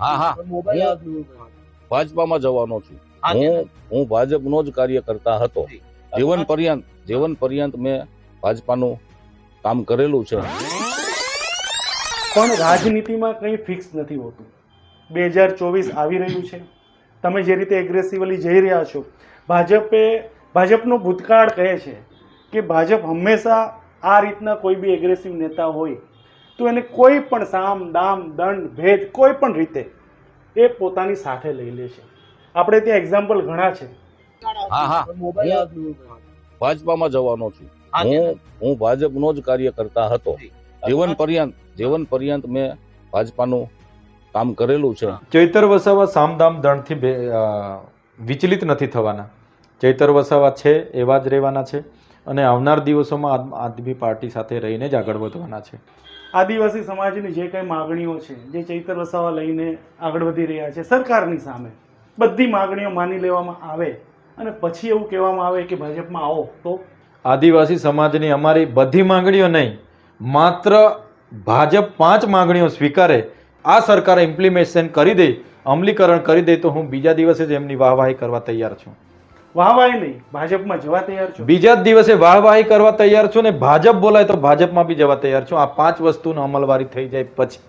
હા હા. હું ભાજપામાં જવાનો છું. હું હું ભાજપનો જ કાર્યકર્તા હતો. જીવન પર્યંત જીવન પર્યંત મેં ભાજપાનું કામ કરેલું છે. પણ રાજનીતિમાં કંઈ ફિક્સ નથી હોતું. બે હજાર ચોવીસ આવી રહ્યું છે. તમે જે રીતે એગ્રેસિવલી જઈ રહ્યા છો ભાજપે ભાજપનો ભૂતકાળ કહે છે કે ભાજપ હંમેશા આ રીતના કોઈ બી એગ્રેસિવ નેતા હોય તો એને કોઈ પણ સામ દામ દંડ ભેદ કોઈ પણ રીતે એ પોતાની સાથે લઈ લે છે. આપણે ત્યાં એક્ઝામ્પલ ઘણા છે. હા હા. હું ભાજપામાં જવાનો છું. હું હું ભાજપનો જ કાર્યકર્તા હતો. જીવન પર્યંત જીવન પર્યંત મેં ભાજપાનું કામ કરેલું છે. ચૈતર વસાવા સામદામ દંડથી વિચલિત નથી થવાના. ચૈતર વસાવા છે એવા જ રહેવાના છે. અને આવનાર દિવસોમાં આમ આદમી પાર્ટી સાથે રહીને જ આગળ વધવાના છે. આદિવાસી સમાજની જે કંઈ માગણીઓ છે જે ચૈતર વસાવા લઈને આગળ વધી રહ્યા છે સરકારની સામે બધી માગણીઓ માની લેવામાં આવે અને પછી એવું કહેવામાં આવે કે ભાજપમાં આવો તો? આદિવાસી સમાજની અમારી બધી માંગણીઓ નહીં માત્ર ભાજપ પાંચ માંગણીઓ સ્વીકારે આ સરકારે ઇમ્પ્લિમેશન કરી દે અમલીકરણ કરી દે તો હું બીજા દિવસે જ એમની વાહવાહી કરવા તૈયાર છું. વાહવાય નહીં, ભાજપમાં જવા તૈયાર છો. બીજા જ દિવસે વાહવાહી કરવા તૈયાર છું ને ભાજપ બોલાય તો ભાજપમાં બી જવા તૈયાર છું. આ પાંચ વસ્તુનો અમલવારી થઈ જાય પછી.